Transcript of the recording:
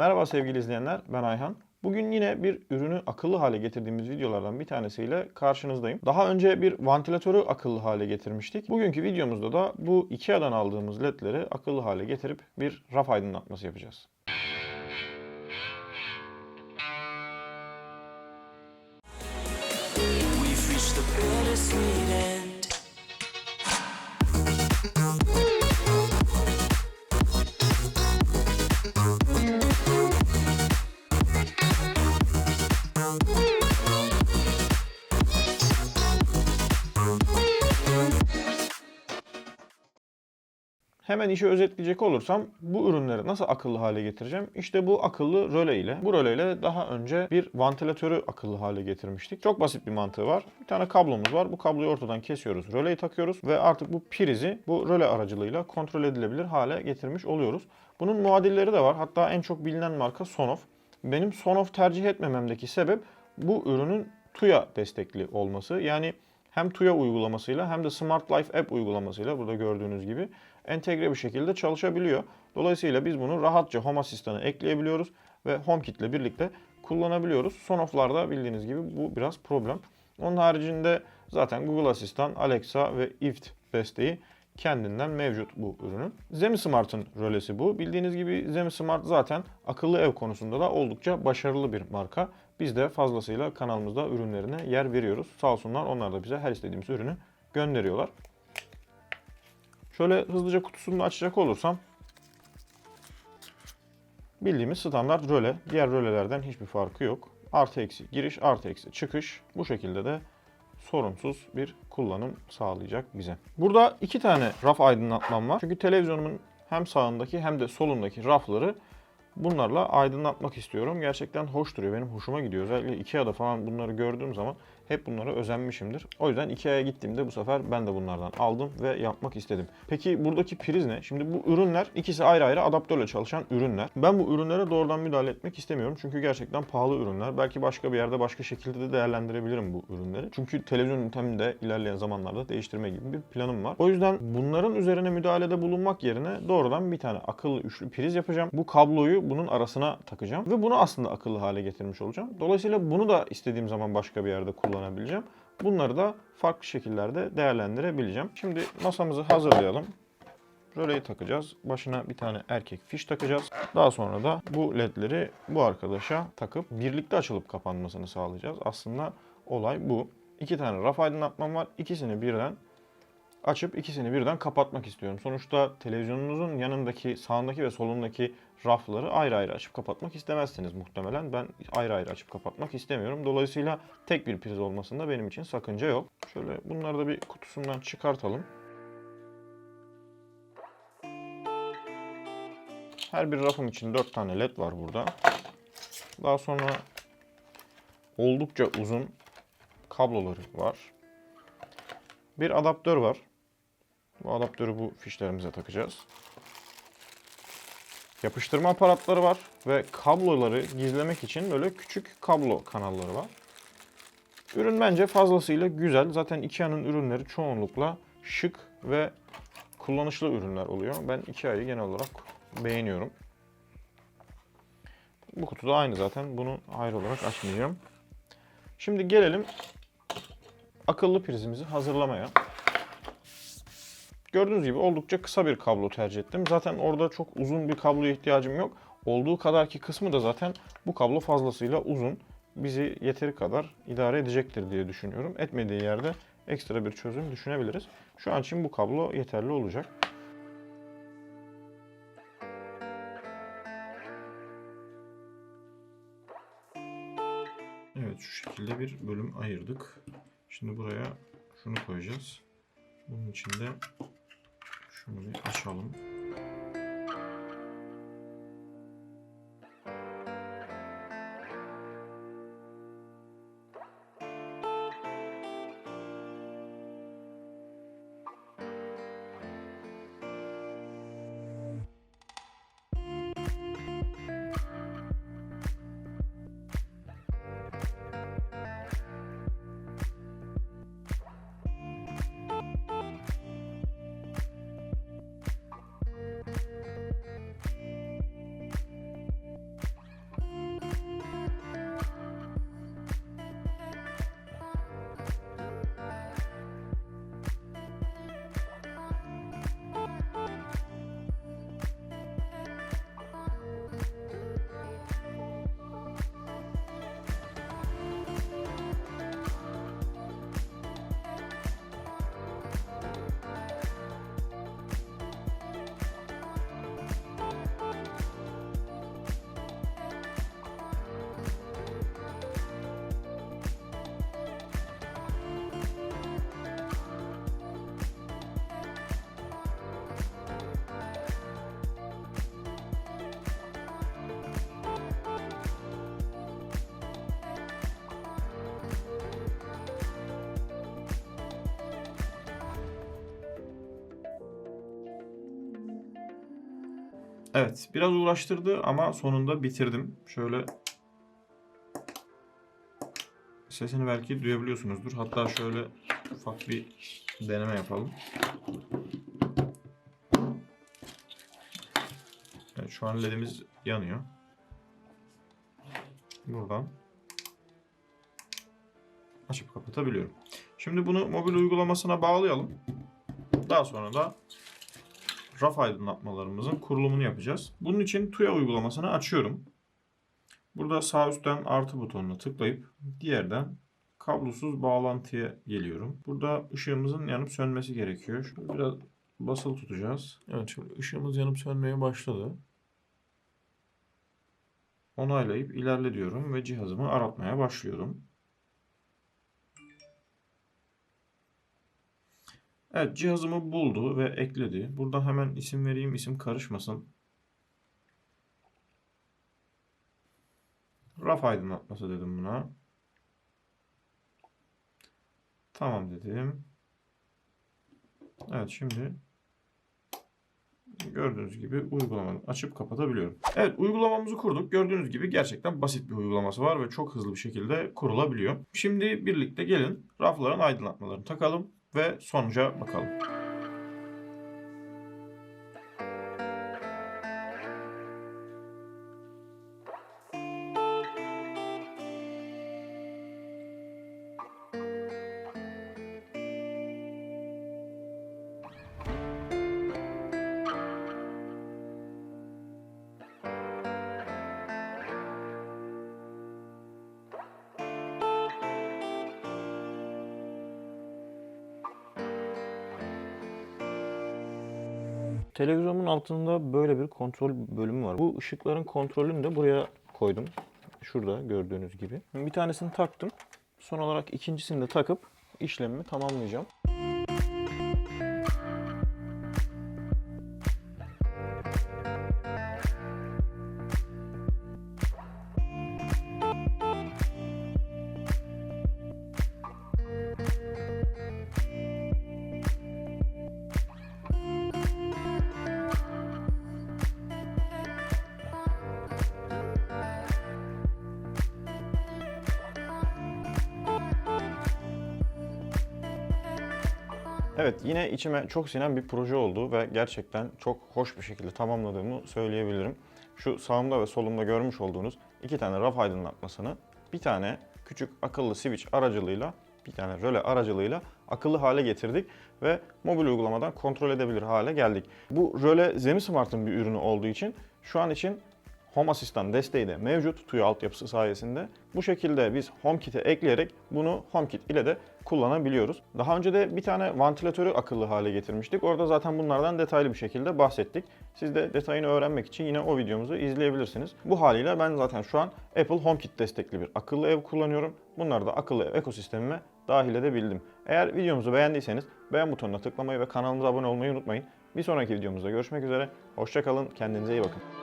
Merhaba sevgili izleyenler, ben Ayhan. Bugün yine bir ürünü akıllı hale getirdiğimiz videolardan bir tanesiyle karşınızdayım. Daha önce bir vantilatörü akıllı hale getirmiştik. Bugünkü videomuzda da bu IKEA'dan aldığımız ledleri akıllı hale getirip bir raf aydınlatması yapacağız. Hemen işi özetleyecek olursam bu ürünleri nasıl akıllı hale getireceğim? İşte bu akıllı röle ile. Bu röle ile daha önce bir vantilatörü akıllı hale getirmiştik. Çok basit bir mantığı var. Bir tane kablomuz var. Bu kabloyu ortadan kesiyoruz. Röleyi takıyoruz ve artık bu prizi bu röle aracılığıyla kontrol edilebilir hale getirmiş oluyoruz. Bunun muadilleri de var. Hatta en çok bilinen marka Sonoff. Benim Sonoff tercih etmememdeki sebep bu ürünün TUYA destekli olması. Yani hem TUYA uygulamasıyla hem de Smart Life App uygulamasıyla burada gördüğünüz gibi entegre bir şekilde çalışabiliyor. Dolayısıyla biz bunu rahatça Home Asistan'a ekleyebiliyoruz ve HomeKit ile birlikte kullanabiliyoruz. Sonoff'larda bildiğiniz gibi bu biraz problem. Onun haricinde zaten Google Asistan, Alexa ve Ift desteği kendinden mevcut bu ürünün. Zemi Smart'ın rölesi bu. Bildiğiniz gibi Zemi Smart zaten akıllı ev konusunda da oldukça başarılı bir marka. Biz de fazlasıyla kanalımızda ürünlerine yer veriyoruz. Sağ olsunlar onlar da bize her istediğimiz ürünü gönderiyorlar. Şöyle hızlıca kutusunu da açacak olursam bildiğimiz standart röle. Diğer rölelerden hiçbir farkı yok. Artı eksi giriş, artı eksi çıkış. Bu şekilde de sorunsuz bir kullanım sağlayacak bize. Burada iki tane raf aydınlatmam var. Çünkü televizyonumun hem sağındaki hem de solundaki rafları bunlarla aydınlatmak istiyorum. Gerçekten hoş duruyor. Benim hoşuma gidiyor. Özellikle Ikea'da falan bunları gördüğüm zaman hep bunlara özenmişimdir. O yüzden Ikea'ya gittiğimde bu sefer ben de bunlardan aldım ve yapmak istedim. Peki buradaki priz ne? Şimdi bu ürünler ikisi ayrı ayrı adaptörle çalışan ürünler. Ben bu ürünlere doğrudan müdahale etmek istemiyorum. Çünkü gerçekten pahalı ürünler. Belki başka bir yerde başka şekilde de değerlendirebilirim bu ürünleri. Çünkü televizyon ünitemi de ilerleyen zamanlarda değiştirme gibi bir planım var. O yüzden bunların üzerine müdahalede bulunmak yerine doğrudan bir tane akıllı üçlü priz yapacağım. Bu kabloyu bunun arasına takacağım ve bunu aslında akıllı hale getirmiş olacağım. Dolayısıyla bunu da istediğim zaman başka bir yerde kullanabileceğim. Bunları da farklı şekillerde değerlendirebileceğim. Şimdi masamızı hazırlayalım. Röleyi takacağız. Başına bir tane erkek fiş takacağız. Daha sonra da bu ledleri bu arkadaşa takıp birlikte açılıp kapanmasını sağlayacağız. Aslında olay bu. İki tane raf aydınlatmam var. İkisini birden açıp ikisini birden kapatmak istiyorum. Sonuçta televizyonunuzun yanındaki, sağındaki ve solundaki rafları ayrı ayrı açıp kapatmak istemezsiniz muhtemelen. Ben ayrı ayrı açıp kapatmak istemiyorum. Dolayısıyla tek bir priz olmasında benim için sakınca yok. Şöyle bunları da bir kutusundan çıkartalım. Her bir rafım için 4 tane led var burada. Daha sonra oldukça uzun kabloları var. Bir adaptör var. Bu adaptörü bu fişlerimize takacağız. Yapıştırma aparatları var ve kabloları gizlemek için böyle küçük kablo kanalları var. Ürün bence fazlasıyla güzel. Zaten Ikea'nın ürünleri çoğunlukla şık ve kullanışlı ürünler oluyor. Ben Ikea'yı genel olarak beğeniyorum. Bu kutu da aynı zaten. Bunu ayrı olarak açmayacağım. Şimdi gelelim akıllı prizimizi hazırlamaya. Gördüğünüz gibi oldukça kısa bir kablo tercih ettim. Zaten orada çok uzun bir kabloya ihtiyacım yok. Olduğu kadar ki kısmı da zaten bu kablo fazlasıyla uzun. Bizi yeteri kadar idare edecektir diye düşünüyorum. Etmediği yerde ekstra bir çözüm düşünebiliriz. Şu an için bu kablo yeterli olacak. Evet şu şekilde bir bölüm ayırdık. Şimdi buraya şunu koyacağız. Bunun için de şunu bir açalım. Evet, biraz uğraştırdı ama sonunda bitirdim. Şöyle sesini belki duyabiliyorsunuzdur. Hatta şöyle ufak bir deneme yapalım. Evet, şu an ledimiz yanıyor. Buradan açıp kapatabiliyorum. Şimdi bunu mobil uygulamasına bağlayalım. Daha sonra da raf aydınlatmalarımızın kurulumunu yapacağız. Bunun için TUYA uygulamasını açıyorum. Burada sağ üstten artı butonuna tıklayıp diğerden kablosuz bağlantıya geliyorum. Burada ışığımızın yanıp sönmesi gerekiyor. Şöyle biraz basılı tutacağız. Evet şimdi ışığımız yanıp sönmeye başladı. Onaylayıp ilerle diyorum ve cihazımı aratmaya başlıyorum. Evet cihazımı buldu ve ekledi. Buradan hemen isim vereyim isim karışmasın. Raf aydınlatması dedim buna. Tamam dedim. Evet şimdi gördüğünüz gibi uygulamayı açıp kapatabiliyorum. Evet uygulamamızı kurduk. Gördüğünüz gibi gerçekten basit bir uygulaması var ve çok hızlı bir şekilde kurulabiliyor. Şimdi birlikte gelin rafların aydınlatmalarını takalım ve sonuca bakalım. Televizyonumun altında böyle bir kontrol bölümü var. Bu ışıkların kontrolünü de buraya koydum. Şurada gördüğünüz gibi. Bir tanesini taktım. Son olarak ikincisini de takıp işlemimi tamamlayacağım. Evet yine içime çok sinen bir proje oldu ve gerçekten çok hoş bir şekilde tamamladığımı söyleyebilirim. Şu sağımda ve solumda görmüş olduğunuz iki tane raf aydınlatmasını bir tane küçük akıllı switch aracılığıyla bir tane röle aracılığıyla akıllı hale getirdik ve mobil uygulamadan kontrol edebilir hale geldik. Bu röle Zemismart'ın bir ürünü olduğu için şu an için Home Asistan desteği de mevcut TUI altyapısı sayesinde. Bu şekilde biz HomeKit'e ekleyerek bunu HomeKit ile de kullanabiliyoruz. Daha önce de bir tane vantilatörü akıllı hale getirmiştik. Orada zaten bunlardan detaylı bir şekilde bahsettik. Siz de detayını öğrenmek için yine o videomuzu izleyebilirsiniz. Bu haliyle ben zaten şu an Apple HomeKit destekli bir akıllı ev kullanıyorum. Bunları da akıllı ev ekosistemime dahil edebildim. Eğer videomuzu beğendiyseniz beğen butonuna tıklamayı ve kanalımıza abone olmayı unutmayın. Bir sonraki videomuzda görüşmek üzere. Hoşçakalın, kendinize iyi bakın.